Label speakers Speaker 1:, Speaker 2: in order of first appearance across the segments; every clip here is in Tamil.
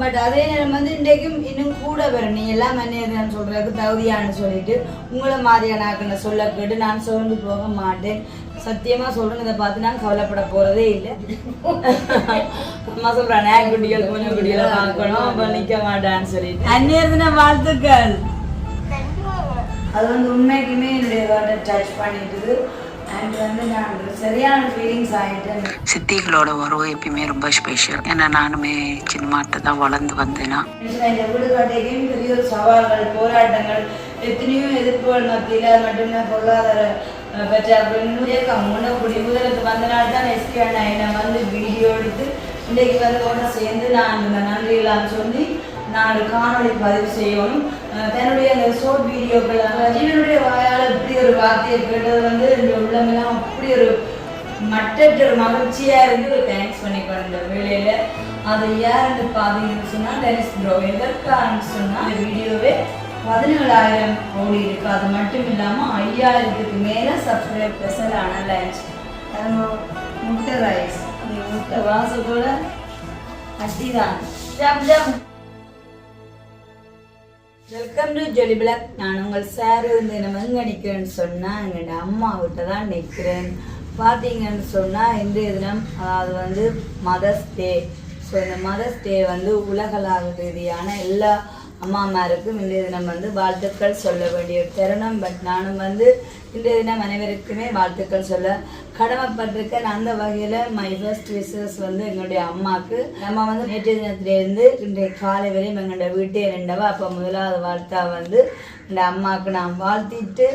Speaker 1: பட் அதே நேரம் வந்து இன்றைக்கும் இன்னும் கூட வரும். நீ எல்லாம் மன்னியதுன்னு சொல்றதுக்கு தகுதியான்னு சொல்லிட்டு உங்களை மாதிரியான சொல்ல கேட்டு நான் சோர்ந்து போக மாட்டேன். சத்தியமா சொல்றேன் இதை பார்த்து நான் கவலைப்பட போறதே இல்லை. அம்மா சொல்றேன் நேக் குட்டிகள் கொஞ்சம் குட்டிகளை பார்க்கணும். அப்ப நிக்க மாட்டான்னு சொல்லிட்டு. அந்நியர்தின வாழ்த்துக்கள். அது வந்து உண்மைக்குமே என்னுடைய டச் பண்ணிட்டுது. அண்ட் வந்து நான் சரியான ஃபீலிங்ஸ் ஆகிட்டேன்
Speaker 2: சித்திகளோட உறவு எப்பயுமே ரொம்ப ஸ்பெஷல் ஏன்னா நானுமே சின்னமாட்ட தான் வளர்ந்து வந்தேன்னா
Speaker 1: இந்த வீடுகாட்டையும் பெரிய ஒரு சவால்கள் போராட்டங்கள் எத்தனையோ எதிர்ப்புகள் மத்தியில மட்டுமே பொருளாதார பற்றாக்குறை முன்னக்குடி முதலுக்கு வந்த நாள் தான் எஸ்கே அண்ணா வந்து வீடியோ எடுத்து இன்றைக்கு வந்து ஒன்று சேர்ந்து நான் இந்த நன்றியெல்லாம் சொல்லி நான் ஒரு காணொளி பதிவு செய்யணும் தன்னுடைய அந்த ஷோர்ட் வீடியோக்கள் ஜீவனுடைய வாயால் இப்படி ஒரு வார்த்தையை கேட்டது வந்து இந்த உள்ளமெல்லாம் அப்படி ஒரு மட்டற்ற ஒரு மகிழ்ச்சியாக இருந்து ஒரு தேங்க்ஸ் பண்ணி இந்த வேலையில் அது யாருன்னு பார்த்தீங்கன்னு சொன்னால் டெனிஸ் ப்ரோ எதற்கான்னு சொன்னால் இந்த வீடியோவே பதினேழாயிரம் ஓடி இருக்கு. அது மட்டும் இல்லாமல் ஐயாயிரத்துக்கு மேலே சப்ஸ்கிரைப் ஸ்பெஷலான லஞ்ச் முட்டை ரைஸ் முட்டை வாசத்தோட அட்டிதான். ஜம் ஜம். வெல்கம் டு ஜொலி பிளாக் நான் உங்கள் சார் இந்த நம்ம எங்கே நிற்கிறேன்னு சொன்னால் எங்களோட அம்மா கிட்ட தான் நிற்கிறேன் பார்த்தீங்கன்னு சொன்னால் இன்றைய தினம் அதாவது வந்து மதர்ஸ் டே ஸோ இந்த மதர்ஸ் டே வந்து உலகளாக ரீதியான எல்லா அம்மாமாருக்கும் இன்றைய தினம் வந்து வாழ்த்துக்கள் சொல்ல வேண்டிய தருணம். பட் நானும் வந்து இன்றைய தினம் அனைவருக்குமே வாழ்த்துக்கள் சொல்ல கடமைப்பட்டிருக்கேன் அந்த வகையில் மை ஃபர்ஸ்ட் விசஸ் வந்து எங்களுடைய அம்மாவுக்கு நம்ம வந்து நேற்றைய தினத்திலேருந்து இன்றைய காலை வரையும் எங்களோட வீட்டே ரெண்டவா. அப்போ முதலாவது வார்த்தை வந்து இந்த அம்மாவுக்கு நான் வாழ்த்திட்டு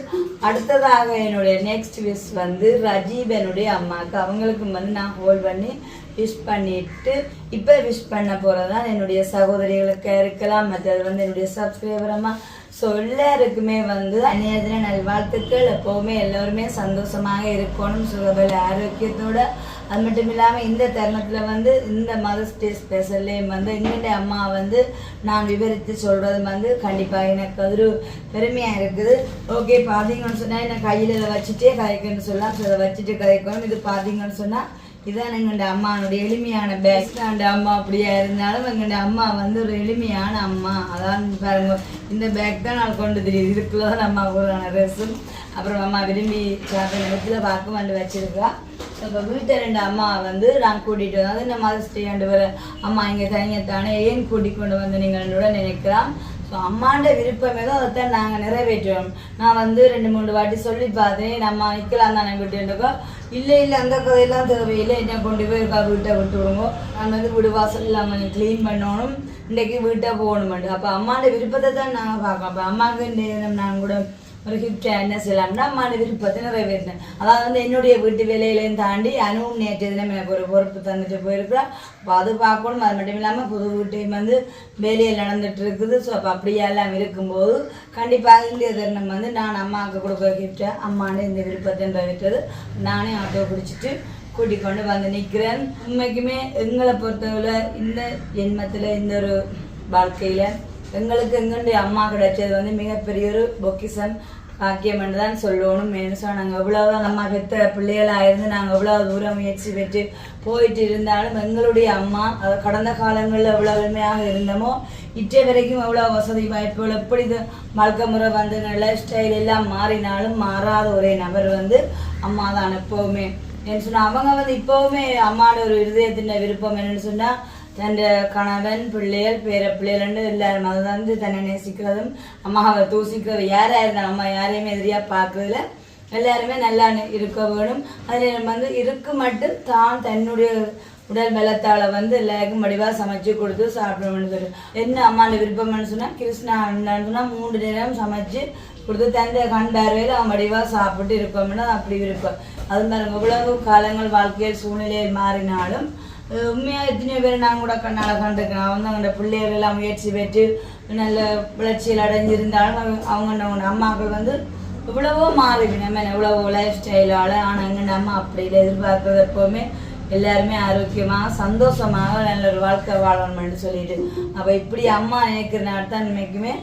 Speaker 1: அடுத்ததாக என்னுடைய நெக்ஸ்ட் விஷ் வந்து ரஜீப் என்னுடைய அம்மாவுக்கு அவங்களுக்கும் வந்து நான் ஹோல்ட் பண்ணி விஷ் பண்ணிட்டு இப்போ விஷ் பண்ண போகிறது தான் என்னுடைய சகோதரிகளுக்கு இருக்கலாம் மற்றது வந்து என்னுடைய சப்ஸ்கிரைபரமாக ஸோ எல்லாருக்குமே வந்து அந்நியதின நல்வாழ்த்துக்கள். எப்போவுமே எல்லோருமே சந்தோஷமாக இருக்கணும். சுகபல ஆரோக்கியத்தோட அது மட்டும் இல்லாமல் இந்த தருணத்தில் வந்து இந்த மதர்ஸ் டே ஸ்பெஷல்லையும் வந்து எங்களுடைய அம்மா வந்து நான் விவரித்து சொல்கிறது வந்து கண்டிப்பாக எனக்கு அது ஒரு பெருமையாக இருக்குது. ஓகே பார்த்தீங்கன்னு சொன்னால் என்ன கையில் இதை வச்சுட்டே கதைக்கணும்னு சொல்லலாம். ஸோ இதை வச்சுட்டு கதைக்கணும். இது பார்த்தீங்கன்னு சொன்னால் இதான் எங்களோட அம்மானுடைய எளிமையான பேக் எங்களோட அம்மா அப்படியா இருந்தாலும் எங்களோட அம்மா வந்து ஒரு எளிமையான அம்மா. அதான் பாருங்க இந்த பேக் தான் நான் கொண்டு தெரியுது. இதுக்குள்ள தான் அம்மா போடுறான ட்ரெஸ்ஸும் அப்புறம் அம்மா விரும்பி சாப்பிட்ற நேரத்தில் பார்க்க வந்து வச்சிருக்கா. இப்போ வீட்டை ரெண்டு அம்மா வந்து நான் கூட்டிகிட்டு வந்து இந்த மாதிரி ஸ்டே ஆண்டு வர அம்மா இங்கே தனியத்தானே ஏன் கூட்டிக் கொண்டு வந்து நீங்கள் நினைக்கிறான் ஸோ அம்மாண்ட விருப்பம் ஏதோ அதைத்தான் நாங்கள் நிறைவேற்றுவோம். நான் வந்து ரெண்டு மூணு வாட்டி சொல்லி பார்த்தேன். நம்ம நிற்கலாம் தானே விட்டுருக்கோ இல்லை இல்லை அந்த கதையெல்லாம் தேவையில்லை. என்ன கொண்டு போய் இருக்கா? வீட்டை விட்டு விடுங்க. நான் வந்து வீடு வாசல் இல்லாமல் க்ளீன் பண்ணணும். இன்றைக்கு வீட்டை போகணுமெண்டு அப்போ அம்மாண்ட விருப்பத்தை தான் நாங்கள் பார்க்கோம் அப்போ அம்மாவுக்கு நாங்கள் கூட ஒரு கிஃப்ட் என்ன செய்யலாம்னா அம்மான விருப்பத்தை நிறைவேற்றினேன் அதாவது வந்து என்னுடைய வீட்டு வேலையிலையும் தாண்டி அனுவும் நேற்று தினம் எனக்கு ஒரு பொறுப்பு தந்துட்டு போயிருக்கிறா அப்போ அது பார்க்கணும் அது மட்டும் இல்லாமல் புது வீட்டையும் வந்து வேலையில் நடந்துட்டு இருக்குது ஸோ அப்போ அப்படியே எல்லாம் இருக்கும்போது கண்டிப்பாக இந்திய தருணம் வந்து நான் அம்மாவுக்கு கொடுக்குற கிஃப்ட்டை அம்மாண்டு இந்த விருப்பத்தை நிறைவேற்றது நானே ஆட்டோ பிடிச்சிட்டு கூட்டிக் கொண்டு வந்து நிற்கிறேன் உண்மைக்குமே எங்களை பொறுத்தவரை இந்த ஜென்மத்தில் இந்த ஒரு வாழ்க்கையில் எங்களுக்கு எங்களுடைய அம்மா கிடைச்சது வந்து மிகப்பெரிய ஒரு பொக்கிசம் பாக்கியம் தான் சொல்லணும். ஏன்னு சொன்னால் நாங்கள் எவ்வளோதான் நம்ம பெத்த பிள்ளைகளாக இருந்து நாங்கள் எவ்வளோ தூரம் முயற்சி பெற்று போயிட்டு இருந்தாலும் எங்களுடைய அம்மா கடந்த காலங்களில் எவ்வளோ உண்மையாக இருந்தோமோ இற்றை வரைக்கும் எவ்வளோ வசதி வாய்ப்புகள் எப்படி இது வாழ்க்கை முறை வந்து லைஃப் ஸ்டைல் எல்லாம் மாறினாலும் மாறாத ஒரே நபர் வந்து அம்மா தான் எப்போவுமே. என்ன சொன்னால் அவங்க வந்து இப்போவுமே அம்மாவோட ஒரு இருதயத்தின் விருப்பம் என்னன்னு சொன்னால் தன் கணவன் பிள்ளைகள் பேர பிள்ளைகள்னு எல்லாரும் அதை வந்து தன்னை நேசிக்கிறதும் அம்மாவை தூசிக்கிறது. யாராக இருந்தாலும் அம்மா யாரையுமே எதிரியாக பார்க்கறதுல எல்லாருமே நல்லா இருக்க வேணும். அதில் நம்ம வந்து இருக்கு மட்டும் தான் தன்னுடைய உடல் பலத்தால் வந்து எல்லாருக்கும் வடிவாக சமைச்சு கொடுத்து சாப்பிடணும்னு சொல்லி. என்ன அம்மாவோட விருப்பம்னு சொன்னால் கிருஷ்ணா சொன்னால் மூன்று நேரம் சமைச்சு கொடுத்து தந்தை கண் பார்வையில் அவன் வடிவாக சாப்பிட்டு இருக்கோம்னா அப்படி விருப்பம். அது மாதிரி எவ்வளவு காலங்கள் வாழ்க்கையில் சூழ்நிலையில் மாறினாலும் உண்மையாக உண்மையா எத்தனையோ பேர் நான் கூட கண்ணால் கண்டுக்கிறேன் அவங்க அந்த பிள்ளைகள் எல்லாம் முயற்சி பெற்று நல்ல வளர்ச்சியில் அடைஞ்சிருந்தாலும் அவங்க- அவங்க அவங்க அம்மாக்கள் வந்து எவ்வளவோ மாறி நம்ம எவ்வளவோ லைஃப் ஸ்டைலால் ஆனால் எங்கள் அம்மா அப்படி இல்லை. எதிர்பார்க்கறது எப்போவுமே எல்லாருமே ஆரோக்கியமாக சந்தோஷமாக நல்ல ஒரு வாழ்க்கை வாழணும்னு சொல்லிட்டு. அப்போ இப்படி அம்மா நினைக்கிறனால தான் இன்றைக்குமே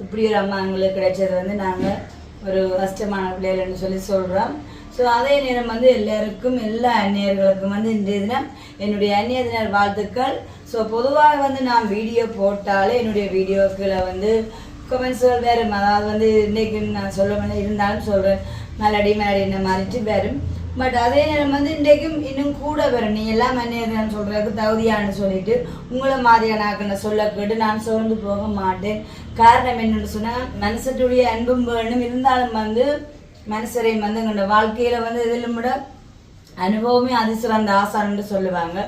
Speaker 1: இப்படி ஒரு அம்மா எங்களுக்கு கிடைச்சது வந்து நாங்கள் ஒரு கஷ்டமான பிள்ளைகள்னு சொல்லி சொல்கிறோம் ஸோ அதே நேரம் வந்து எல்லாருக்கும் எல்லா அந்நியர்களுக்கும் வந்து இன்றைய தினம் என்னுடைய அந்நிய தினர் வாழ்த்துக்கள். ஸோ பொதுவாக வந்து நான் வீடியோ போட்டாலே என்னுடைய வீடியோக்களை வந்து கமெண்ட்ஸ்கள் வரும். அதாவது வந்து இன்னைக்கு நான் சொல்ல இருந்தாலும் சொல்கிறேன் மெலடி மெலடி என்ன மாறிட்டு வரும். பட் அதே நேரம் வந்து இன்றைக்கும் இன்னும் கூட வரும். நீ எல்லாம் மன்னியதுன்னு சொல்கிறதுக்கு தகுதியான்னு சொல்லிட்டு உங்களை மாதிரியான ஆக்களை சொல்ல கேட்டு நான் சோர்ந்து போக மாட்டேன். காரணம் என்னென்னு சொன்னால் மனசத்துடைய அன்பும் வேணும். இருந்தாலும் வந்து மனுஷரை வந்து எங்களோட வாழ்க்கையில் வந்து இதிலும் விட அனுபவமே அதிசிறந்த ஆசான்னு சொல்லுவாங்க.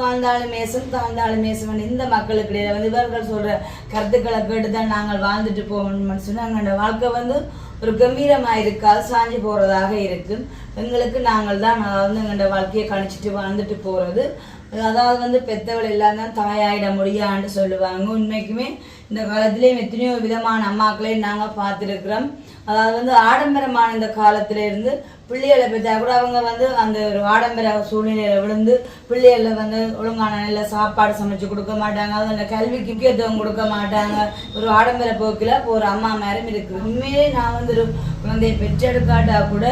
Speaker 1: வாழ்ந்தாலும் மேசம் தாழ்ந்தாலும் மேசம் இந்த மக்களுக்கு இடையில வந்து இவர்கள் சொல்ற கருத்துக்களை கேட்டு தான் நாங்கள் வாழ்ந்துட்டு போகணும்னு சொன்னால் எங்களோட வாழ்க்கை வந்து ஒரு கம்பீரமாக இருக்காது சாஞ்சு போகிறதாக இருக்கு. எங்களுக்கு நாங்கள் தான் அதாவது எங்களோட வாழ்க்கையை கணிச்சிட்டு வாழ்ந்துட்டு போகிறது அதாவது வந்து பெத்தவள் எல்லாம் தான் தாயாயிட முடியான்னு சொல்லுவாங்க. உண்மைக்குமே இந்த காலத்திலேயும் எத்தனையோ விதமான அம்மாக்களையும் நாங்கள் பார்த்துருக்குறோம். அதாவது வந்து ஆடம்பரமான இந்த காலத்திலிருந்து பிள்ளைகளை பெற்றா கூட அவங்க வந்து அந்த ஒரு ஆடம்பர சூழ்நிலையில விழுந்து பிள்ளைகளை வந்து ஒழுங்கான நல்ல சாப்பாடு சமைச்சு கொடுக்க மாட்டாங்க. அது அந்த கல்விக்கு முக்கியத்துவம் கொடுக்க மாட்டாங்க. ஒரு ஆடம்பர போக்கில் ஒரு அம்மா மேரம் இருக்குது உண்மையிலே நான் வந்து ஒரு குழந்தையை பெற்றெடுக்காட்டா கூட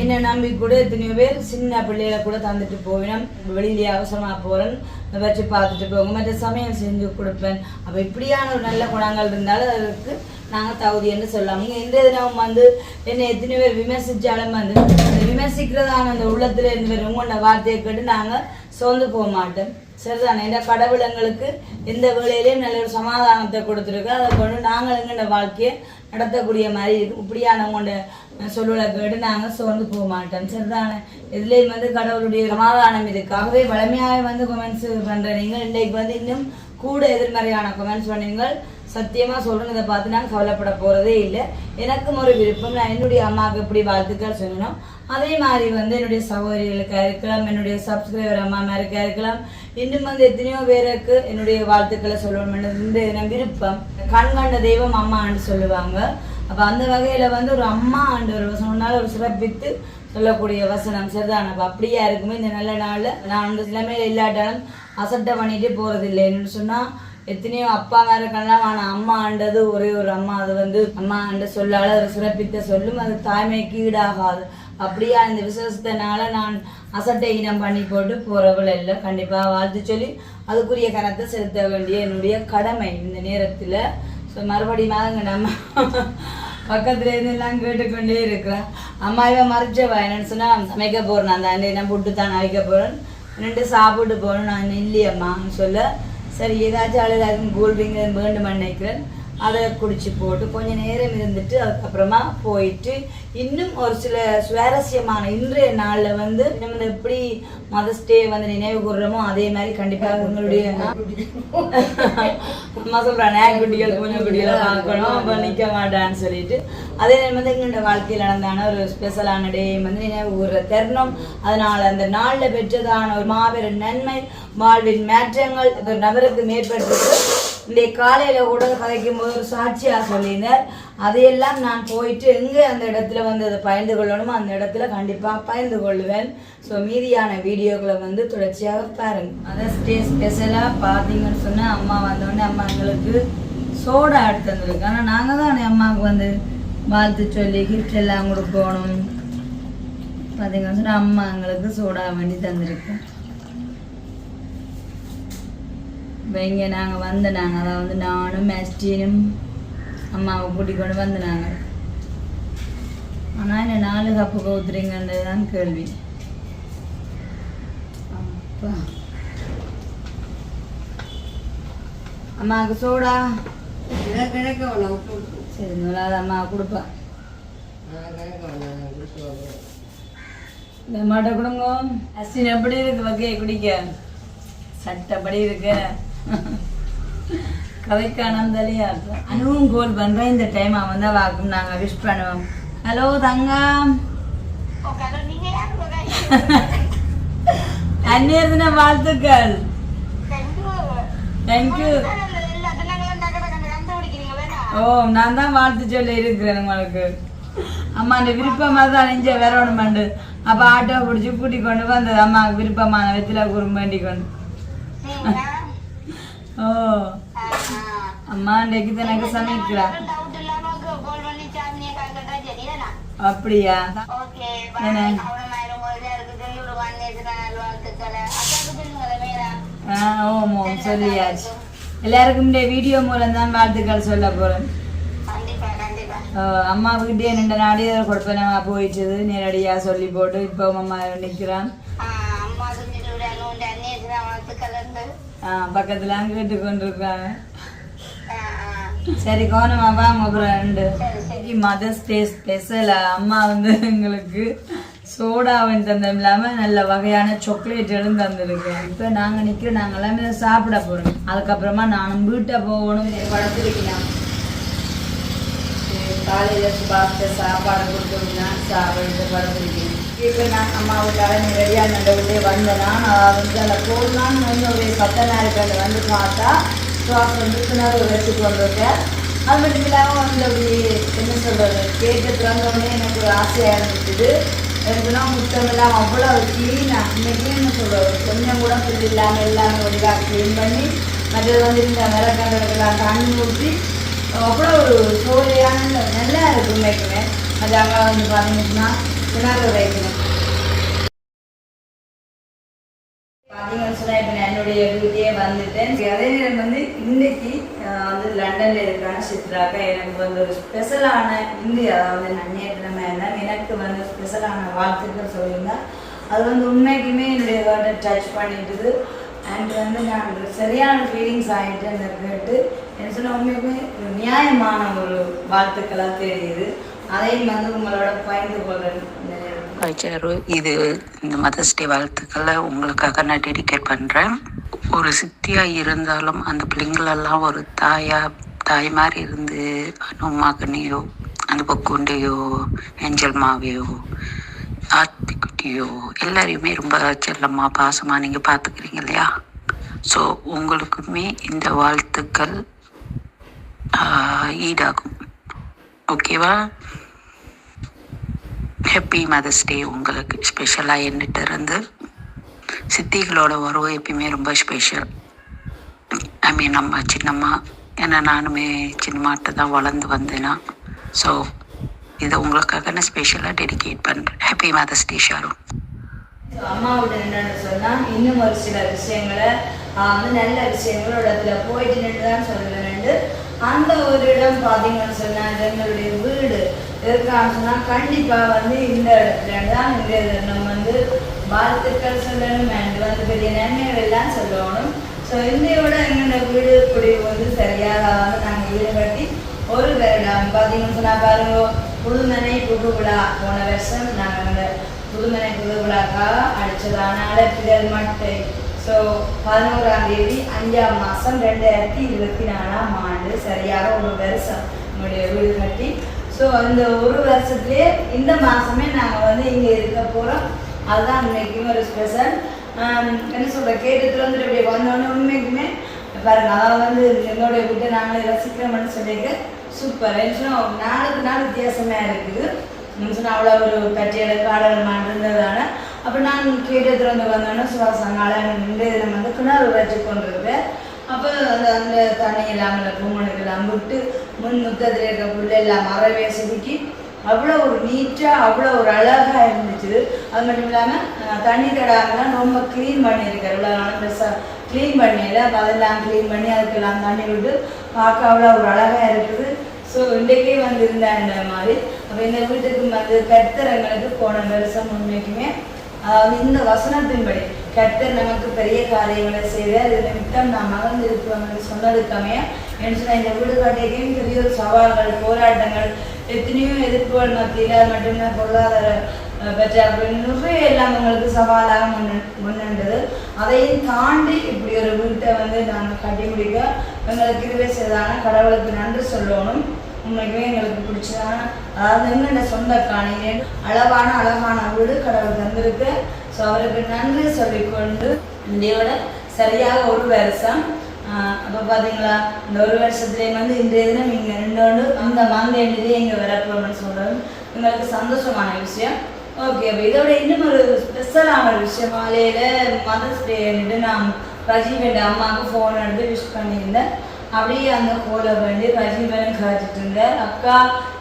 Speaker 1: என்னை நம்பி கூட எத்தனையோ பேர் சின்ன பிள்ளைகளை கூட தந்துட்டு போவேன் வெளியிலேயே அவசரமா போறேன். வச்சு பார்த்துட்டு போங்க மற்ற சமையல் செஞ்சு கொடுப்பேன். அப்போ இப்படியான ஒரு நல்ல குணங்கள் இருந்தாலும் அதற்கு நாங்கள் தகுதி என்று சொல்லலாம். நீங்கள் எந்த தினம் வந்து என்னை எத்தனை பேர் விமர்சித்தாலும் வந்து விமர்சிக்கிறதான அந்த உள்ளத்துல இருந்து வரும் உங்களோட வார்த்தையை கேட்டு நாங்கள் சோர்ந்து போக மாட்டோம். சரிதானே? இந்த கடவுள் எங்களுக்கு எந்த வேலையிலையும் நல்ல ஒரு சமாதானத்தை கொடுத்துருக்கு அதை கொண்டு நாங்கள் எங்களோட வாழ்க்கையை நடத்தக்கூடிய மாதிரி இருக்கு. இப்படியானவங்களோட சொல்லுவதை கேட்டு நாங்கள் சோர்ந்து போக மாட்டோம். சரிதானே? இதுலேயும் வந்து கடவுளுடைய சமாதானம் இதுக்காகவே வலிமையாக வந்து கமெண்ட்ஸ் பண்ணுற நீங்கள் இன்றைக்கு வந்து இன்னும் கூட எதிர்மறையான கமெண்ட்ஸ் பண்ணீங்கள் சத்தியமா சொல்றேன் இதை பார்த்து நான் கவலைப்பட போறதே இல்லை. எனக்கும் ஒரு விருப்பம். நான் என்னுடைய அம்மாவுக்கு எப்படி வாழ்த்துக்கள் சொல்லணும்? அதே மாதிரி வந்து என்னுடைய சகோதரிகளுக்காக இருக்கலாம் என்னுடைய சப்ஸ்கிரைபர் அம்மா மேருக்காக இருக்கலாம். இன்னும் வந்து எத்தனையோ பேருக்கு என்னுடைய வாழ்த்துக்களை சொல்லணும் இந்த விருப்பம். கண் கண்ட தெய்வம் அம்மான்னு சொல்லுவாங்க. அப்போ அந்த வகையில வந்து ஒரு அம்மா ஆண்டு ஒரு சொன்னால ஒரு சிறப்பித்து சொல்லக்கூடிய வசனம். சரிதான்? அப்போ அப்படியா இருக்குமே? இந்த நல்ல நாளில் நான் அந்த சிலமையில இல்லாட்டாலும் அசட்டை பண்ணிட்டு போறது இல்லைன்னு சொன்னால் எத்தனையோ அப்பா மேரக்கெல்லாம் ஆனா அம்மா ஆண்டது ஒரே ஒரு அம்மா. அது வந்து அம்மா ஆண்ட சொல்லால ஒரு சிறப்பித்த சொல்லும். அது தாய்மைக்கு ஈடாகாது அப்படியா இந்த விசேஷத்தினால நான் அசட்டை இனம் பண்ணி போட்டு போறவள் இல்லை கண்டிப்பா வாழ்த்து சொல்லி அதுக்குரிய கரத்தை செலுத்த வேண்டிய என்னுடைய கடமை. இந்த நேரத்துல ஸோ மறுபடியும் நம்ம பக்கத்துல இருந்து எல்லாம் கேட்டுக்கொண்டே இருக்கிறேன் அம்மா இவன் மறைச்சவா? என்னன்னு சொன்னா சமைக்க போறேன் அந்த அண்டை நான் புட்டு தான் அழைக்க போறேன். ரெண்டு சாப்பிட்டு போகணும் நான் இல்லையம்மான்னு சொல்ல. சரி ஏதாச்சும் அழுதாச்சும் கூல் ட்ரிங்க் வேண்டும் நினைக்கிறேன் அதை குடிச்சு போட்டு கொஞ்ச நேரம் இருந்துட்டு அதுக்கப்புறமா போயிட்டு இன்னும் ஒரு சில சுவாரஸ்யமான இன்றைய நாளில் வந்து நம்ம எப்படி மதர்ஸ் டே வந்து நினைவு கூறுறோமோ அதே மாதிரி கண்டிப்பாக உங்களுடைய அம்மா சொல்கிறேன் கொஞ்சம் பூஞ்ச குட்டிகளை பார்க்கணும் அப்போ நிற்க மாட்டான்னு சொல்லிட்டு. அதே நேரம் வந்து எங்களோட வாழ்க்கையில் நடந்தான ஒரு ஸ்பெஷலான டே வந்து நினைவு கூறுற தருணம். அதனால அந்த நாளில் பெற்றதான ஒரு மாபெரும் நன்மை வாழ்வின் மாற்றங்கள் ஒரு நபருக்கு மேற்பட்டு இன்றைய காலையில் கூட கதைக்கும் போது ஒரு சாட்சியாக சொல்லியிருந்தார். அதையெல்லாம் நான் போயிட்டு எங்கே அந்த இடத்துல வந்து அதை பயந்து கொள்ளணுமோ அந்த இடத்துல கண்டிப்பாக பயந்து கொள்ளுவேன் ஸோ மீதியான வீடியோக்களை வந்து தொடர்ச்சியாக பாருங்க. அதை ஸ்டே ஸ்பெஷலாக பார்த்தீங்கன்னு சொன்னால் அம்மா வந்தோடனே அம்மா எங்களுக்கு சோடா எடுத்து வந்துருக்கு ஆனால் நாங்கள் தான் அம்மாவுக்கு வந்து வாழ்த்து சொல்லி கிஃப்ட் எல்லாம் கொடுக்கணும். பார்த்தீங்கன்னு சொன்னால் அம்மா எங்களுக்கு சோடா வேண்டி தந்திருக்கு. இப்போ இங்கே நாங்கள் வந்தனாங்க. அதாவது வந்து நானும் மேஸ்டீனும் அம்மாவை கூட்டிக் கொண்டு வந்தனாங்க. ஆனால் என்ன நாலு கப்பு கவுத்துறீங்கன்றது தான் கேள்வி. அப்பா. அம்மாவுக்கு சோடா? சரி நல்லாத அம்மா கொடுப்பா. இந்த மாட்டை கொடுங்க. அஸ்வின் எப்படி இருக்கு? வகையை குடிக்க. சட்டப்படி இருக்கு? கதைக்கானந்தலையா இருக்கும் அனுவும் கோல் பண்றேன் இந்த டைம் அவன் தான் வாக்கும் நாங்க விஷ் பண்ணுவோம். ஹலோ தங்கம் அந்நியர் தின வாழ்த்துக்கள். தேங்க்யூ ஓ நான் தான் வாழ்த்து சொல்லி இருக்கிறேன் உங்களுக்கு. அம்மா அந்த விருப்பமா தான் நெஞ்ச வரணுமாண்டு அப்ப ஆட்டோ பிடிச்சி கூட்டி கொண்டு வந்தது அம்மாவுக்கு விருப்பமான வெத்தில குறும் வேண்டி கொண்டு ஓ அம்மா இன்றைக்கு எனக்கு சமைக்கிறா அப்படியா என்ன? ஓமோ சொல்லியாச்சு எல்லாருக்கும் இந்த வீடியோ மூலம் தான் வாழ்த்துக்கள் சொல்ல போறேன்
Speaker 3: கண்டிப்பா
Speaker 1: அம்மா வீட்டே ரெண்டு நாடி கொடுப்பனவா போயிடுச்சுது நேரடியாக சொல்லி போட்டு இப்போ அம்மா நிற்கிறான்
Speaker 3: பக்கத்துல
Speaker 1: பக்கத்தில் கேட்டு கொண்டிருக்காங்க சரி கவனமா வாங்க அப்புறம் ரெண்டு. மதர்ஸ் டே ஸ்பெஷல் அம்மா வந்து எங்களுக்கு சோடாவும் தந்தம் இல்லாமல் நல்ல வகையான சாக்லேட்டுகளும் தந்திருக்கேன். இப்போ நாங்கள் நிற்கிறோம் நாங்கள் எல்லாமே சாப்பிட போகிறோம் அதுக்கப்புறமா நானும் வீட்டை போகணும். படுத்துருக்கலாம் காலையில் சுபாஷ்ட சாப்பாடு கொடுத்தோம்னா சாப்பிட்டு படுத்துருக்கேன் இப்போ நான் அம்மாவுக்காக நேரடியாக அந்த உள்ளே வந்தேன்னா நான் வந்து அதில் போடலான்னு வந்து ஒரு சத்தனாக இருக்கிறத வந்து பார்த்தா சுவாஸ் வந்து கிணறு வச்சுட்டு வந்திருக்கேன் அது மட்டும் இல்லாமல் வந்து அப்படி என்ன சொல்கிறது கேட்டு திறந்தோடனே எனக்கு ஒரு ஆசையாக இருந்துச்சு எனக்குன்னா முத்தமெல்லாம் அவ்வளோ க்ளீனாக இன்னைக்கு என்ன சொல்கிறது கொஞ்சம் கூட புல் இல்லாமல் எல்லாமே ஒழுங்காக க்ளீன் பண்ணி மற்றது வந்து இந்த விளக்கங்களுக்கெல்லாம் தண்ணி ஊற்றி அவ்வளோ ஒரு சோழையான நல்லா இருக்கும் உண்மைக்குமே அது அங்கே வந்து பார்த்தீங்கன்னா கிணறு வைக்கணும் பார்த்தீங்கன்னு சொன்னால் இப்போ நான் என்னுடைய வீட்டையே வந்துட்டேன் அதே நேரம் வந்து இன்னைக்கு வந்து லண்டனில் இருக்கிறான சித்ராக்கா. எனக்கு வந்து ஒரு ஸ்பெஷலான இந்தியா அதாவது நன்னியக்கிழமை எல்லாம் எனக்கு வந்து ஸ்பெஷலான வாழ்த்துக்கள் சொல்லியிருந்தேன் அது வந்து உண்மைக்குமே என்னுடைய வேர்டை டச் பண்ணிட்டுது. அண்ட் வந்து நான் சரியான ஃபீலிங்ஸ் ஆகிட்டு அந்த கேட்டு என்ன சொன்னால் உண்மைக்குமே ஒரு நியாயமான ஒரு வாழ்த்துக்களாக தெரியுது. அதையும் வந்து உங்களோட பகிர்ந்து
Speaker 2: இது இந்த மதர்ஸ் டே வாழ்த்துக்களை உங்களுக்காக நான் டெடிகேட் பண்ணுறேன் ஒரு சித்தியாக இருந்தாலும் அந்த பிள்ளைங்களெல்லாம் ஒரு தாயா தாய் மாதிரி இருந்து அனுமாகனியோ அந்த பொக்குண்டையோ ஏஞ்சல் மாவையோ ஆர்த்தி எல்லாரையுமே ரொம்ப செல்லமாக பாசமாக நீங்கள் பார்த்துக்கிறீங்க இல்லையா? ஸோ உங்களுக்குமே இந்த வாழ்த்துக்கள் ஈடாகும். ஓகேவா ஹாப்பி மதர்ஸ் டே உங்களுக்கு. ஸ்பெஷலாக என்கிட்ட இருந்து சித்திகளோட உறவு எப்பயுமே ரொம்ப ஸ்பெஷல் ஐ மீன் நம்ம சின்னம்மா ஏன்னா நானுமே சின்னம்மாட்ட தான் வளர்ந்து வந்தேன்னா ஸோ இதை உங்களுக்காக நான் ஸ்பெஷலாக டெடிகேட் பண்ணுறேன் ஹாப்பி மதர்ஸ் டே ஷாரு
Speaker 1: அம்மாவோட என்னென்னு சொன்னால் இன்னும் ஒரு சில விஷயங்களை வந்து நல்ல விஷயங்களோட ஒரு இடத்துல போயிட்டு நின்று தான் சொல்லுவேன் அந்த ஒரு இடம் பார்த்தீங்கன்னு சொன்னால் எங்களுடைய வீடு இருக்கான்னு சொன்னால் கண்டிப்பாக வந்து இந்த இடத்துல தான் இந்த நம்ம வந்து வாழ்த்துக்கள் சொல்லணும் and வந்து பெரிய நன்மைகள் எல்லாம் சொல்லணும். ஸோ இந்தியோட எங்களோட வீடு குடி வந்து சரியாக வந்து நாங்கள் வீடு கட்டி ஒரு வருடம் பார்த்தீங்கன்னு சொன்னால் பாருங்க புதுமனை புதுவிழா போன வருஷம் நாங்கள் அந்த புதுமனை புதுவிழாக்காக விழாக்காக அடிச்சதான அழைப்பிதழ் மட்டை ஸோ பதினோராம் தேதி அஞ்சாம் மாதம் ரெண்டாயிரத்தி இருபத்தி நாலாம் ஆண்டு சரியாக ஒரு வருஷம் நம்முடைய வீடு கட்டி. ஸோ அந்த ஒரு வருஷத்துலேயே இந்த மாதமே நாங்கள் வந்து இங்கே இருக்க போகிறோம் அதுதான் இன்னைக்கும் ஒரு ஸ்பெஷல் என்ன சொல்கிற கேட்டு வந்து இப்படி வந்தோடனே உண்மைக்குமே பாருங்க அதாவது வந்து எங்களுடைய வீட்டை நாங்களே ரசிக்கிறோம்னு சொல்லிட்டு சூப்பர் நாளுக்கு நாள் வித்தியாசமாக இருக்குது. நீங்க அவ்வளோ ஒரு பட்டியல் பாடல் இருந்ததால அப்போ நான் கேட்டு திறந்து வந்தோன்னே சுவாசங்கால நின்று இதில் வந்து கிணறு வச்சு கொண்டிருக்கேன் அப்போ அந்த அந்த தண்ணி எல்லாம் பூமனுக்கு எல்லாம் விட்டு முன் முத்தத்தில் இருக்க புல் எல்லாம் மரவே சுதுக்கி அவ்வளோ ஒரு நீட்டாக அவ்வளோ ஒரு அழகாக இருந்துச்சு. அது மட்டும் இல்லாமல் தண்ணி தடாகலாம் ரொம்ப க்ளீன் பண்ணியிருக்காரு. இவ்வளோ நாள் பெருசாக க்ளீன் பண்ணியில. அப்போ அதெல்லாம் க்ளீன் பண்ணி அதுக்கெல்லாம் தண்ணி விட்டு பார்க்க அவ்வளோ ஒரு அழகாக இருக்குது. ஸோ இன்றைக்கே வந்து இருந்தேன் இந்த மாதிரி? அப்போ இந்த வீட்டுக்கு வந்து கர்த்தரங்களுக்கு போன வருஷம் உண்மைக்குமே இந்த வசனத்தின்படி கர்த்தர் நமக்கு பெரிய காரியங்களை செய்தார். இதில் நிமித்தம் நான் மகந்து இருப்பவங்க சொன்னதுக்கமே என்ன சொன்னால் இந்த வீடு கட்டியதையும் பெரிய ஒரு சவால்கள் போராட்டங்கள் எத்தனையோ எதிர்ப்புகள் மத்தியில் மட்டும்தான் பொருளாதார பற்றாக்குறை நிறைய எல்லாம் உங்களுக்கு சவாலாக முன்ன அதையும் தாண்டி இப்படி ஒரு வீட்டை வந்து நாங்கள் கட்டி முடிக்க எங்களுக்கு இதுவே செய்தான கடவுளுக்கு நன்றி சொல்லணும். உண்மைக்குமே எங்களுக்கு பிடிச்சதான அதாவது என்ன சொந்த காணிகள் அளவான அழகான வீடு கடவுள் தந்திருக்கு. ஸோ அவருக்கு நன்றி சொல்லிக்கொண்டு இந்தியோட சரியாக ஒரு வருஷம். அப்போ பார்த்தீங்களா இந்த ஒரு வருஷத்துலேயும் வந்து இன்றைய தினம் இங்கே நின்றோண்டு அந்த மாந்தேண்டிலே இங்கே வரப்போம்னு சொல்கிறது எங்களுக்கு சந்தோஷமான விஷயம். ஓகே அப்போ இதோட இன்னும் ஒரு ஸ்பெஷலான ஒரு விஷயம் காலையில் மதர்ஸ் டேன்ட்டு நான் ரஜீவ் என் அம்மாவுக்கு ஃபோன் எடுத்து விஷ் பண்ணியிருந்தேன். அப்படியே அந்த கோலை வேண்டி ரஜிவனும் காய்ச்சிட்டு இருந்தார் அக்கா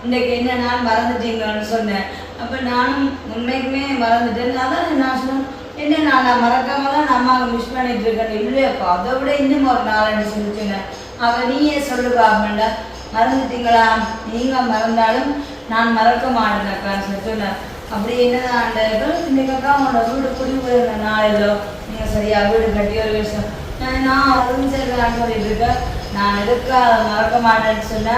Speaker 1: இன்றைக்கு என்ன நான் மறந்துட்டீங்கன்னு சொன்னேன். அப்போ நானும் உண்மைக்குமே மறந்துட்டேன். அதான் நான் சொன்னேன். என்ன நான்? நான் மறக்காம தான் நான் அம்மாவை மிஸ் பண்ணிட்டு இருக்கேன். இல்லையாப்பா அதை விட இன்னும் ஒரு நாலஞ்சு சொல்லிச்சுங்க அவள் நீயே சொல்லுவா அப்படின்டா மறந்துட்டீங்களா? நீங்கள் மறந்தாலும் நான் மறக்க மாட்டேன் அக்கான்னு சொல்லி சொன்னேன் அப்படி என்னதான் அந்த இன்னைக்கு அக்கா உங்களோட வீடு குடி போயிருந்த நாளிலோ நீங்க சரியா வீடு கட்டி ஒரு விஷயம் நான் நான் அதுவும் சொல்லிட்டு இருக்கேன் நான் எதுக்காக மறக்க மாட்டேன்னு சொன்னா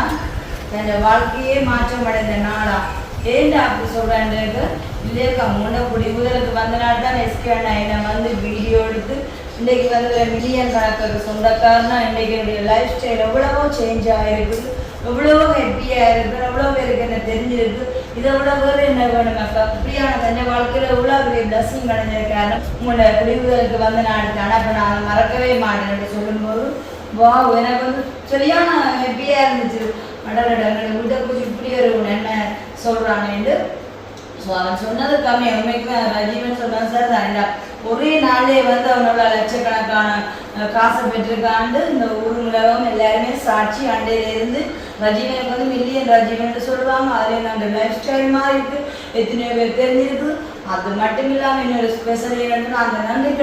Speaker 1: என் வாழ்க்கையே மாற்றம் அடைந்த நாளா? ஏன்டா அப்படி சொல்றேன்றது இல்லையக்கா முன்ன குடி முதலுக்கு வந்த நாள் தான் எஸ்கே என்னை வந்து வீடியோ எடுத்து இன்னைக்கு வந்து மில்லியன் கணக்கு சொந்தக்காரனா இன்னைக்கு என்னுடைய லைஃப் ஸ்டைல் எவ்வளவோ சேஞ்ச் ஆகிருக்குது எவ்வளவோ ஹெப்பியாக இருக்குது எவ்வளோ பேருக்கு என்ன தெரிஞ்சிருக்கு. இதை விட வேறு என்ன வேணும் அக்கா? இப்படியான தன்னை வாழ்க்கையில் எவ்வளோ பெரிய பிளஸிங் அடைஞ்சிருக்காரு உங்களோட குடிவுகளுக்கு வந்து நான் எடுத்தேன் இப்போ நான் மறக்கவே மாட்டேன் சொல்லும்போது வா எனக்கு வந்து சரியான ஹெப்பியாக இருந்துச்சு. அடடட எங்களோட உள்ள குறித்து இப்படி ஒரு நன்மை சொல்கிறாங்கன்னு ஸோ அவன் சொன்னது கம்மி உண்மைக்குமே ரஜீவன் சொன்னான் சார். தான் ஒரே நாளே வந்து அவனோட லட்சக்கணக்கான காசை பெற்றிருக்காண்டு இந்த ஊர் உலகம் எல்லாருமே சாட்சி அண்டையிலேருந்து ரஜீவனுக்கு வந்து மில்லியன் ரஜீவன் சொல்லுவாங்க. அதில் அந்த லைஃப் ஸ்டைல் மாதிரி இருக்கு. எத்தனையோ பேர் தெரிஞ்சிருக்கு. அது மட்டும் இல்லாமல் இன்னொரு ஸ்பெஷல் என்னன்னு அந்த நன்றி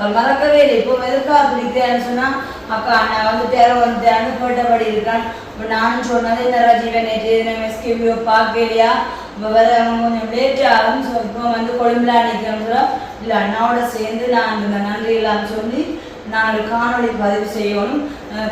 Speaker 1: அவர் மறக்கவே இல்லை. இப்போ எதுக்கா பிடிக்கிறேன்னு சொன்னா அக்கா நான் வந்து தேர வந்துட்டேன்னு போட்டபடி இருக்கான். இப்போ நானும் சொன்னது இந்த ரஜீவன் நேற்று நம்ம எஸ்கேபியோ பார்க்கலையா? இப்போ வர அவங்க கொஞ்சம் லேட் ஆகும் ஸோ இப்போ வந்து கொழும்புல நிற்கிறோம் இல்லை அண்ணாவோட சேர்ந்து நான் இந்த நன்றி எல்லாம் சொல்லி நான் ஒரு காணொலி பதிவு செய்யணும்.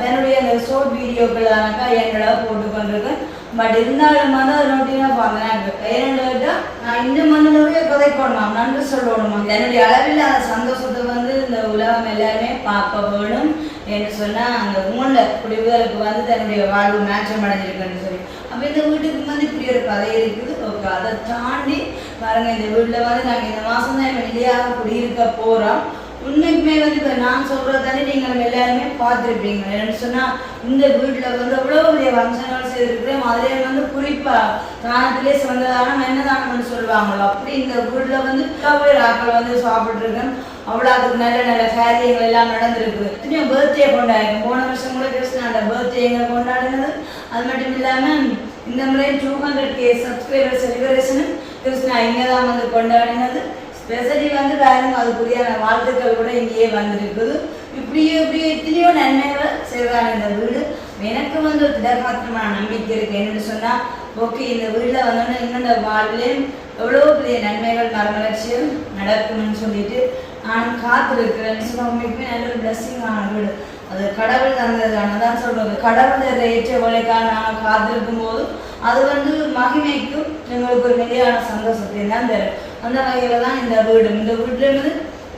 Speaker 1: தன்னுடைய அந்த ஷோர்ட் வீடியோக்களானாக்கா என்னடா போட்டு கொண்டிருக்கேன் பட் இருந்தாலும் வந்து அதை நோட்டினா பார்க்குறேன். ஏன்னு நான் இந்த மண்ணிலவே கதை போடணும் நன்றி சொல்லணுமா என்னுடைய அளவில் அந்த சந்தோஷத்தை வந்து இந்த உலகம் எல்லாருமே பார்க்க வேணும் என்று சொன்னால் அந்த மூணு குடிவுகளுக்கு வந்து தன்னுடைய வாழ்வு மேட்சம் அடைஞ்சிருக்குன்னு சொல்லி. அப்போ இந்த வீட்டுக்கு வந்து இப்படி ஒரு கதை இருக்குது. ஓகே அதை தாண்டி பாருங்க இந்த வீட்டில் வந்து நாங்கள் இந்த மாதம் தான் வெளியாக குடியிருக்க போகிறோம் உண்மைக்குமே வந்து இப்போ நான் சொல்கிறது தானே நீங்கள் எல்லாருமே பார்த்துருப்பீங்க. என்னென்னு சொன்னால் இந்த வீட்டில் வந்து அவ்வளோ பெரிய ஃபங்க்ஷன்கள் செய்திருக்கிறோம் அதிலே வந்து குறிப்பாக தானத்திலே சிறந்ததான மென்னதானம்னு சொல்லுவாங்களோ அப்படி இந்த வீட்டில் வந்து பேர் ஆக்கள் வந்து சாப்பிட்ருக்கேன் அவ்வளோ அதுக்கு நல்ல நல்ல காரியங்கள் எல்லாம் நடந்திருக்கு. எத்தனையோ பர்த்டே கொண்டாடிருக்கோம் போன வருஷம் கூட கிருஷ்ணாண்ட பர்த்டே எங்கே கொண்டாடினது. அது மட்டும் இல்லாமல் இந்த முறை டூ ஹண்ட்ரட் கே சப்ஸ்கிரைபர் செலிப்ரேஷனும் கிருஷ்ணா இங்கே தான் வந்து கொண்டாடினது ஸ்பெஷலி வந்து வேறும் அதுக்குரிய வாழ்த்துக்கள் கூட இங்கேயே வந்திருக்குது இப்படியே இப்படியோ எத்தனையோ நன்மைகள் செய்வாங்க இந்த வீடு எனக்கு வந்து ஒரு திடமாத்திரமான நம்பிக்கை இருக்கு என்னன்னு சொன்னா ஓகே இந்த வீட்டில் வந்தோன்னா இன்னும் வாழ்விலையும் எவ்வளோ பெரிய நன்மைகள் மரமலர்ச்சியும் நடக்கும்னு சொல்லிட்டு நான் காத்திருக்கிறேன் இருக்கிறேன் உண்மைக்குமே நல்ல ஒரு blessing ஆன வீடு அது கடவுள் தந்ததுக்கான தான் சொல்றது. கடவுள் ஏற்ற வேலைக்காக நாங்கள் காத்திருக்கும் போது அது வந்து மகிமைக்கும் எங்களுக்கு ஒரு நிலையான சந்தோஷத்தை தான் தரும். அந்த வகையில தான் இந்த வீடு. இந்த வீட்டுல இருந்து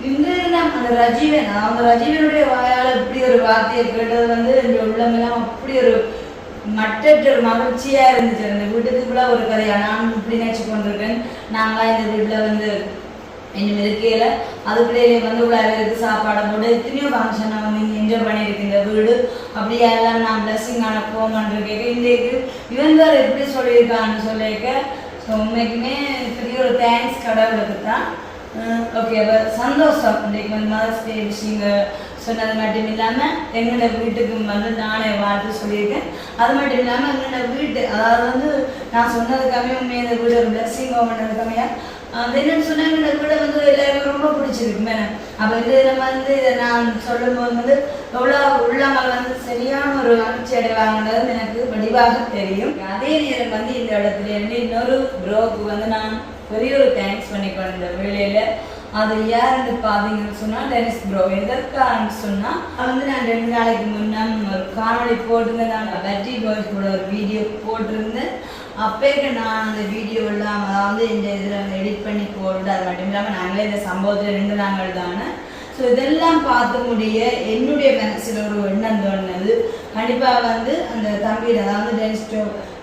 Speaker 1: இன்று நாம் அந்த ரஜீவன் அந்த ரஜீவனுடைய வாயால் இப்படி ஒரு வார்த்தையை கேட்டது வந்து இந்த உள்ளமெல்லாம் அப்படி ஒரு மற்றற்ற ஒரு மகிழ்ச்சியா இருந்துச்சு. அந்த வீட்டுக்கு கூட ஒரு கதையா நான் இப்படி நினைச்சு கொண்டிருக்கேன். நாங்களாம் இந்த வீட்டுல வந்து இன்னும் இருக்கையில அதுக்கிடையிலே வந்து உள்ளவருக்கு சாப்பாடை போட்டு எத்தனையோ ஃபங்க்ஷனை வந்து இங்கே என்ஜாய் பண்ணியிருக்கு இந்த வீடு. அப்படியே எல்லாம் நான் பிளஸ்ஸிங் அனுப்புவோம்னு கேட்க இன்றைக்கு இவன் வேறு எப்படி சொல்லியிருக்கான்னு சொல்லியிருக்க. ஸோ உண்மைக்குமே பெரிய ஒரு தேங்க்ஸ் கடவுளுக்கு தான். ஓகே அப்போ சந்தோஷம். இன்றைக்கு வந்து மதர்ஸ் டே விஷயங்கள் சொன்னது மட்டும் இல்லாமல் எங்களோட வீட்டுக்கு வந்து நானே வாழ்த்து சொல்லியிருக்கேன். அது மட்டும் இல்லாமல் எங்களோட வீட்டு அதாவது வந்து நான் சொன்னதுக்காகவே உண்மையை இந்த வீடு ஒரு பிளஸ்ஸிங் பண்ணதுக்காமையா அது என்னன்னு சொன்னாங்க இந்த வீடை வந்து எல்லாருக்கும் ரொம்ப பிடிச்சிருக்கு மேடம் அப்போ இது நம்ம வந்து இதை நான் சொல்லும்போது வந்து எவ்வளோ உள்ளவங்க வந்து சரியான ஒரு மகிழ்ச்சி அடைவாங்கன்றது எனக்கு வடிவாக தெரியும். அதே நேரம் வந்து இந்த இடத்துல இருந்து இன்னொரு ப்ரோக்கு வந்து நான் பெரிய ஒரு தேங்க்ஸ் பண்ணிக்கணும் இந்த வேலையில. அது யாருன்னு பார்த்தீங்கன்னு சொன்னால் டெனிஸ் ப்ரோ எதற்கான்னு சொன்னால் வந்து நான் ரெண்டு நாளைக்கு முன்னே ஒரு காணொலி போட்டிருந்தேன். நான் வெற்றி பாய்ஸ் கூட ஒரு வீடியோ போட்டிருந்தேன். அப்பேக்கு நான் அந்த வீடியோ அதாவது இந்த இதில் எடிட் பண்ணி போட்டு அது மட்டும் இல்லாமல் நாங்களே இந்த சம்பவத்தில் ரெண்டு நாங்கள் தானே. ஸோ இதெல்லாம் பார்த்து முடிய என்னுடைய மனசில் ஒரு எண்ணம் தோணுனது கண்டிப்பாக வந்து அந்த தம்பியில் அதாவது டென்ஸ்டோ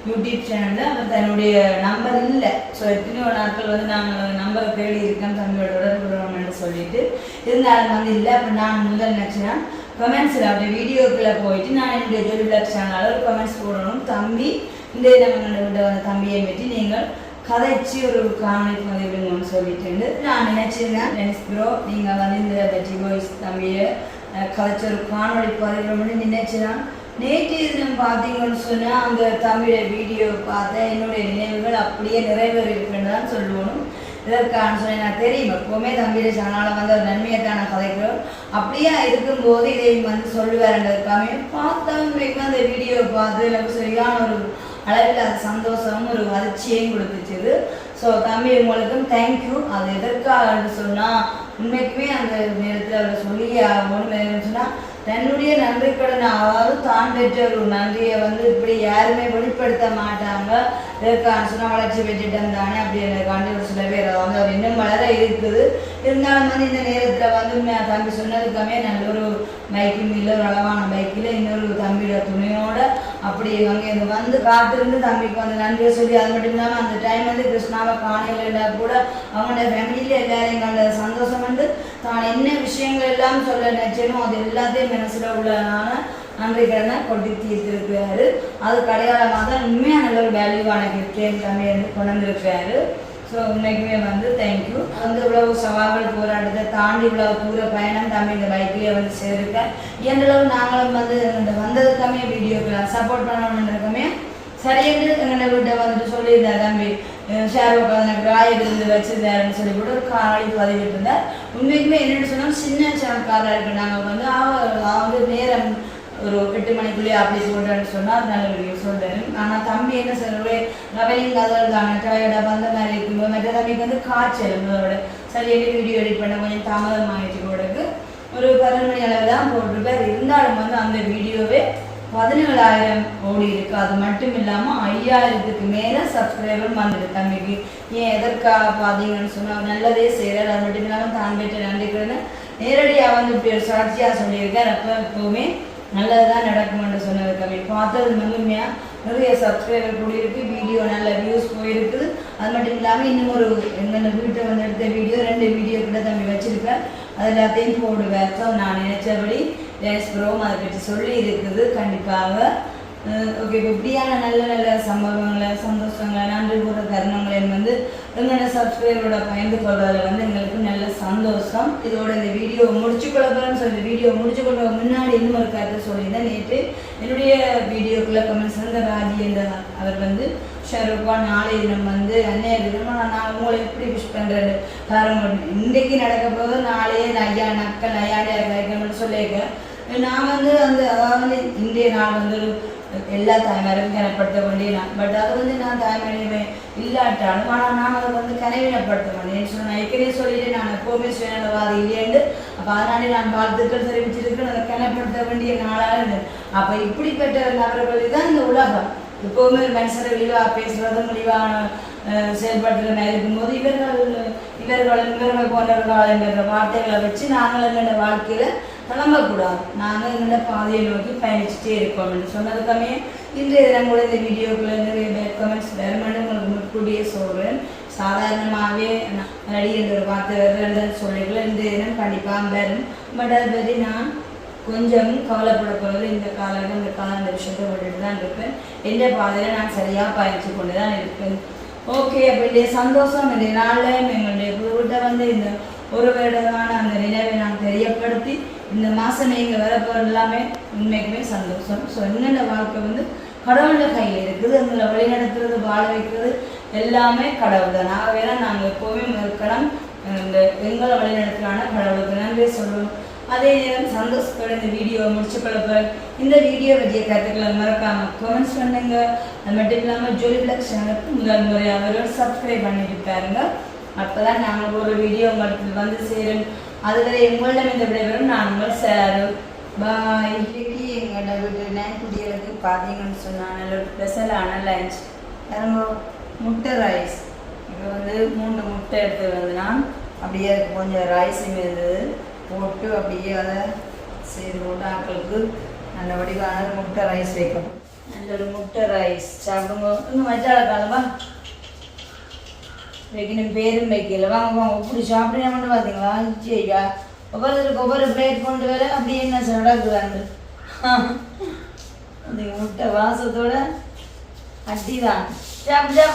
Speaker 1: யூடியூப் சேனலில் அவர் தன்னுடைய நம்பர் இல்லை. ஸோ எத்தனையோ நாட்கள் வந்து நாங்கள் நம்பரை தேடி இருக்கேன் தம்பியோட தொடர்பு சொல்லிட்டு. இருந்தாலும் வந்து இல்லை அப்போ நான் முதல் நினச்சினா கமெண்ட்ஸில் அப்படியே வீடியோக்குள்ளே போயிட்டு நான் என்னுடைய ஜோலி பிளாக் சேனலில் ஒரு கமெண்ட்ஸ் போடணும். தம்பி இந்த நம்ம விட வந்த தம்பியை பற்றி நீங்கள் கதைச்சு ஒரு காமெடிக்கு வந்து விடுங்கன்னு சொல்லிட்டு நான் நினைச்சிருந்தேன். டெனிஸ் ப்ரோ நீங்கள் வந்து இந்த பெட்டி பாய்ஸ் தம்பியை கதைச்ச ஒரு காணொலி பதிவிடணும்னு நினைச்சுதான் நேற்று தினம் பார்த்தீங்கன்னு சொன்னால் அந்த தமிழ வீடியோ பார்த்தேன் என்னுடைய நினைவுகள் அப்படியே நிறைவேறி தான் சொல்லணும். இதற்கான சொல்லி நான் தெரியும். எப்போவுமே தம்பிയുടെ சேனலில் வந்து ஒரு நன்மையை தான் நான் கதைக்கிறோம் அப்படியே இருக்கும்போது இதை வந்து சொல்லுவாருன்றதுக்காக பார்த்தா அந்த வீடியோ பார்த்து எனக்கு சரியான ஒரு அளவில் அது சந்தோஷமும் ஒரு அதிர்ச்சியையும் கொடுத்துச்சு. ஸோ தம்பி உங்களுக்கும் தேங்க்யூ அது எதற்காக சொன்னால் உண்மைக்குமே அந்த நேரத்தில் அவர் சொல்லியே ஆகணும்னு சொன்னால் தன்னுடைய நன்றி கடன் அதாவது தான் பெற்ற ஒரு நன்றியை வந்து இப்படி யாருமே வெளிப்படுத்த மாட்டாங்க. இதற்கான சொன்னால் வளர்ச்சி பெற்றுட்டம் தானே அப்படி அப்படின்றதுக்காண்டி ஒரு சில பேர். வந்து அவர் இன்னும் வளர இருக்குது. இருந்தாலும் வந்து இந்த நேரத்தில் வந்து தம்பி சொன்னதுக்காமே நல்ல ஒரு பைக்கும் இல்லை ஒரு அளவான பைக்கில் இன்னொரு தம்பியோட துணையோட அப்படி அங்கே இருந்து வந்து காத்திருந்து தம்பிக்கு வந்து நன்றியை சொல்லி அது மட்டும் இல்லாமல் அந்த டைம் வந்து கிருஷ்ணாவை காணையில் கூட அவங்களோட ஃபேமிலியில் எல்லாரையும் கண்ட சந்தோஷம் வந்து தான் என்ன விஷயங்கள் எல்லாம் சொல்ல நினைச்சேனோ அது எல்லாத்தையும் மனசில் உள்ளனால நன்றி கடனை கொட்டி தீர்த்திருக்கிறாரு. அது கடையாளமாக தான் உண்மையாக நல்ல ஒரு வேல்யூவான கிஃப்ட் என் தம்பி வந்து கொண்டு வந்திருக்கிறாரு. ஸோ உண்மைக்குமே வந்து தேங்க்யூ வந்து இவ்வளவு சவால்கள் போராட்டத்தை தாண்டி இவ்வளவு தூர பயணம் தம்பி இந்த பைக்லேயே வந்து சேர்க்க இயன்றளவு நாங்களும் வந்து இந்த வந்ததுக்காமே வீடியோக்கு சப்போர்ட் பண்ணணுன்றதுக்குமே சரியென்று எங்களை வீட்டை வந்துட்டு சொல்லியிருந்தார் தம்பி. ஷேர் உட்காந்து ராய் இருந்து வச்சிருந்தாருன்னு சொல்லி கூட ஒரு காலையில் பதிவிட்டு இருந்தார் உண்மைக்குமே என்னென்னு சொன்னால் சின்ன சேனல்காரராக இருக்கு. நாங்கள் வந்து அவங்க வந்து நேரம் ஒரு எட்டு மணிக்குள்ளேயே அப்படி சொல்கிறேன்னு சொன்னால் அது நல்ல வீடியோ சொல்கிறேன் ஆனால் தம்பி என்ன சொல்லுவே ரவலிங் அதில் தானே டயர்டாக அந்த மாதிரி இருக்கும்போது மற்ற தம்பிக்கு வந்து காய்ச்சல். அதோட சரி எப்படி வீடியோ எடிட் பண்ண கொஞ்சம் தாமதம் ஆகிடுச்சு கூடக்கு ஒரு பதினொரு மணி அளவு தான் போட்டிருப்பார். இருந்தாலும் வந்து அந்த வீடியோவே பதினேழாயிரம் ஓடி இருக்கு. அது மட்டும் இல்லாமல் ஐயாயிரத்துக்கு மேலே சப்ஸ்கிரைபர் வந்துட்டு தம்பிக்கு. ஏன் எதற்காக பார்த்தீங்கன்னு சொன்னால் நல்லதே செய்கிறார் அது மட்டும் இல்லாமல் தான் பெற்ற நன்றிக்கிறேன்னு நேரடியாக வந்து இப்படி ஒரு சாட்சியாக சொல்லியிருக்கார். அப்போ எப்போவுமே நல்லதுதான் நடக்கும்னு சொன்னது கம்மி பார்த்தது முழுமையாக நிறைய சப்ஸ்கிரைபர் கூடியிருக்கு வீடியோ நல்ல வியூஸ் போயிருக்குது அது மட்டும் இல்லாமல் இன்னும் ஒரு எங்கள் வீட்டை வந்து எடுத்த வீடியோ ரெண்டு வீடியோ கூட தம்பி வச்சிருக்கேன் அது எல்லாத்தையும் போடுவேன். ஸோ நான் நினைச்சபடி டேஸ் ப்ரோம் அதை பற்றி சொல்லி இருக்குது. கண்டிப்பாக ஓகே இப்போ இப்படியான நல்ல நல்ல சம்பவங்களை சந்தோஷங்களை நன்றி கூற தருணங்களை வந்து எங்களோட சப்ஸ்கிரைபரோட பயந்து கொள்வதில் வந்து எங்களுக்கு நல்ல சந்தோஷம். இதோட இந்த வீடியோ முடிச்சு கொள்ளப்போகிறேன்னு சொல்லி வீடியோ முடிச்சு கொள்ள முன்னாடி இன்னும் ஒரு கருத்தை சொல்லியிருந்தேன். நேற்று என்னுடைய வீடியோக்குள்ள கமெண்ட்ஸ் வந்து ராஜி என்ற அவர் வந்து ஷருப்பா நாளைய தினம் வந்து அன்னைய தினம் நான் உங்களை எப்படி விஷ் பண்ணுறது காரணம் இன்றைக்கு நடக்க போது நாளையே நையா நக்கல் நையாடையா கிடைக்கணும்னு சொல்லியிருக்கேன். நான் வந்து அந்த அதாவது இன்றைய நாள் வந்து ஒரு எல்லா தாய்மாரும் கனப்படுத்த வேண்டிய பட் அதை வந்து நான் தாய்மொழியுமே இல்லாட்டாலும் ஆனால் நான் அதை வந்து கனவீனப்படுத்த வேண்டியேன்னு சொன்ன நான் ஏற்கனவே சொல்லிட்டு நான் எப்போவுமே சுயநலவாதி இல்லையேண்டு அப்போ அதனாலே நான் வாழ்த்துக்கள் தெரிவிச்சிருக்கேன் அதை கனப்படுத்த வேண்டிய நாளாக இருந்தது. அப்போ இப்படிப்பட்ட நபர்கள் தான் இந்த உலகம். எப்போவுமே ஒரு மனுஷரை விழிவாக பேசுறதும் முடிவான செயல்படுற மாதிரி இருக்கும்போது இவர்கள் இவர்களும் இவர்கள் போன்றவர்கள் என்கிற வார்த்தைகளை வச்சு நாங்கள் எங்களோட வாழ்க்கையில் கிளம்பக்கூடாது. நாங்கள் எங்களோட பாதையை நோக்கி பயணிச்சுட்டே இருக்கோம்னு சொன்னதுக்காமே இன்றைய தினம் கூட இந்த வீடியோக்குள்ள நிறைய பேர் கமெண்ட்ஸ் வருமானு உங்களுக்கு முன்கூடியே சொல்கிறேன் சாதாரணமாகவே நடி என்ற ஒரு வார்த்தை வருதுன்னு சொல்லிக்கல இன்றைய தினம் கண்டிப்பாக வரும். பட் அதை பற்றி நான் கொஞ்சம் கவலைப்படக்கூடாது இந்த காலம் இந்த காலம் இந்த விஷயத்தை விட்டுட்டு தான் இருப்பேன். எந்த பாதையில் நான் சரியாக பயணித்து கொண்டு தான் இருப்பேன். ஓகே அப்போ சந்தோஷம் இந்த நாளில் எங்களுடைய வீட்டை வந்து இந்த ஒரு வருடமான அந்த நினைவை நான் தெரியப்படுத்தி இந்த மாதம் நீங்கள் வரப்போ எல்லாமே உண்மைக்குமே சந்தோஷம். ஸோ என்னென்ன வாழ்க்கை வந்து கடவுள கையில் இருக்குது எங்களை வழிநடத்துறது வாழ வைக்கிறது எல்லாமே கடவுள் தான் ஆகவே தான் நாங்கள் எப்போவுமே மறுக்கணும் இந்த எங்களை வழிநடத்துறான கடவுளுக்கு நன்றி சொல்லுவோம் அதே நேரம் சந்தோஷத்தோட இந்த வீடியோவை முடிச்சு கொள்ளப்போ இந்த வீடியோ பற்றிய கருத்துக்களை மறக்காம கமெண்ட்ஸ் பண்ணுங்க. அது மட்டும் இல்லாமல் ஜோலி பிளக் சேனலுக்கு முதல் முறையாக அவர்கள் சப்ஸ்கிரைப் பண்ணிட்டு பாருங்க. அப்பதான் நாங்கள் ஒரு வீடியோ உங்களுக்கு வந்து சேரும். அதுவரை உங்களிடம் இந்த விடைபெறும் நான் உங்கள் சார். பாய் இன்னைக்கு எங்களோட வீட்டு நேக்குடிகளுக்கு பார்த்தீங்கன்னு சொன்னால் நல்ல ஒரு ஸ்பெஷலான லஞ்ச் முட்டை ரைஸ் இப்போ வந்து மூணு முட்டை எடுத்து வந்தனா அப்படியே கொஞ்சம் ரைஸ் மீது போட்டு அப்படியே அதை செய்து போட்டு ஆக்களுக்கு நல்ல வடிவான முட்டை ரைஸ் வைக்கணும். நல்ல ஒரு முட்டை ரைஸ் சாப்பிடுங்க. இன்னும் மஜால காலமா வைக்கணும் பேரும் வைக்கல வாங்க வாங்க இப்படி சாப்பிடுங்க மட்டும் பார்த்தீங்களா ஐயா ஒவ்வொருத்தருக்கு ஒவ்வொரு பிளேட் கொண்டு வர அப்படியே என்ன நடக்குறாங்க அந்த முட்டை வாசத்தோட அட்டி தான் சாப்பிடு